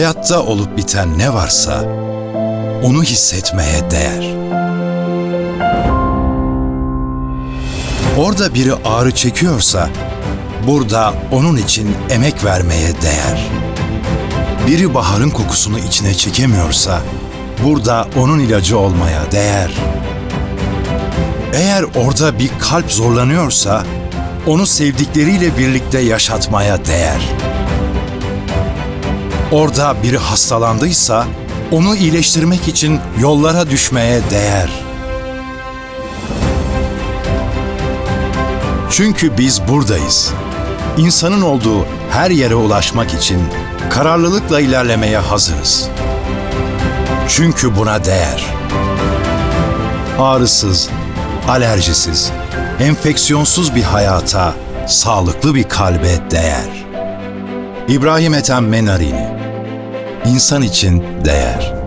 Hayatta olup biten ne varsa onu hissetmeye değer. Orada biri ağrı çekiyorsa burada onun için emek vermeye değer. Biri baharın kokusunu içine çekemiyorsa burada onun ilacı olmaya değer. Eğer orada bir kalp zorlanıyorsa onu sevdikleriyle birlikte yaşatmaya değer. Orada biri hastalandıysa onu iyileştirmek için yollara düşmeye değer. Çünkü biz buradayız. İnsanın olduğu her yere ulaşmak için kararlılıkla ilerlemeye hazırız. Çünkü buna değer. Ağrısız, alerjisiz, enfeksiyonsuz bir hayata, sağlıklı bir kalbe değer. İbrahim Ethem Menarini İnsan için değer.